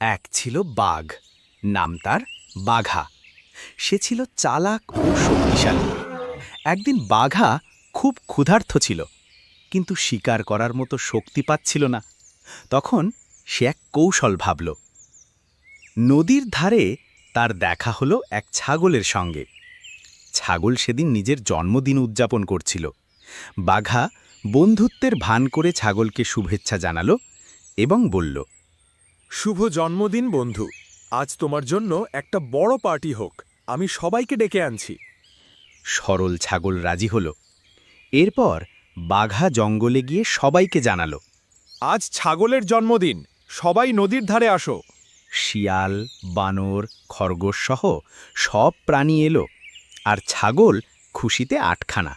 এক ছিল বাঘ, নাম তার বাঘা। সে ছিল চালাক ও শক্তিশালী। একদিন বাঘা খুব ক্ষুধার্ত ছিল, কিন্তু শিকার করার মতো শক্তি পাচ্ছিল না। তখন সে এক কৌশল ভাবল। নদীর ধারে তার দেখা হলো এক ছাগলের সঙ্গে। ছাগল সেদিন নিজের জন্মদিন উদযাপন করছিল। বাঘা বন্ধুত্বের ভান করে ছাগলকে শুভেচ্ছা জানালো এবং বলল শুভ জন্মদিন বন্ধু। আজ তোমার জন্য একটা বড় পার্টি হোক। আমি সবাইকে ডেকে আনছি। সরল ছাগল রাজি হল। এরপর বাঘা জঙ্গলে গিয়ে সবাইকে জানালো। আজ ছাগলের জন্মদিন। সবাই নদীর ধারে আসো। শিয়াল বানর খরগোশ সহ সব প্রাণী এলো। আর ছাগল খুশিতে আটখানা।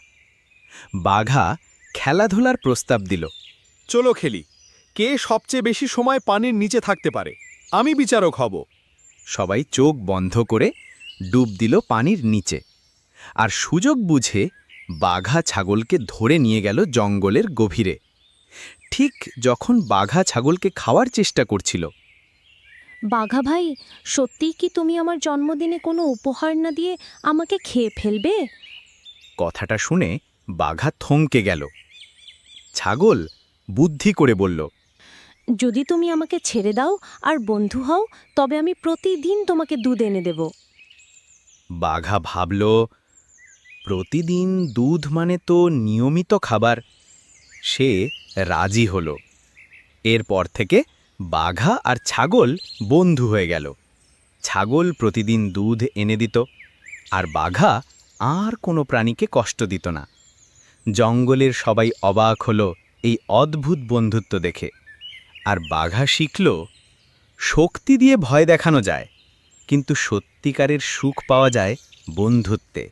বাঘা খেলাধুলার প্রস্তাব দিল। চলো খেলি। কে সবচেয়ে বেশি সময় পানির নিচে থাকতে পারে? আমি বিচারক হব। সবাই চোখ বন্ধ করে ডুব দিল পানির নিচে। আর সুযোগ বুঝে বাঘা ছাগলকে ধরে নিয়ে গেল জঙ্গলের গভীরে। ঠিক যখন বাঘা ছাগলকে খাওয়ার চেষ্টা করছিল। বাঘা ভাই সত্যিই কি তুমি আমার জন্মদিনে কোনো উপহার না দিয়ে আমাকে খেয়ে ফেলবে? কথাটা শুনে বাঘা থমকে গেল। ছাগল বুদ্ধি করে বলল যদি তুমি আমাকে ছেড়ে দাও আর বন্ধু হও, তবে আমি প্রতিদিন তোমাকে দুধ এনে দেব। বাঘা ভাবল, প্রতিদিন দুধ মানে তো নিয়মিত খাবার। সে রাজি হল। এরপর থেকে বাঘা আর ছাগল বন্ধু হয়ে গেল। ছাগল প্রতিদিন দুধ এনে দিত, আর বাঘা আর কোনো প্রাণীকে কষ্ট দিত না। জঙ্গলের সবাই অবাক হলো এই অদ্ভুত বন্ধুত্ব দেখে। আর বাঘা শিখল শক্তি দিয়ে ভয় দেখানো যায় কিন্তু সত্যিকারের সুখ পাওয়া যায় বন্ধুত্বে।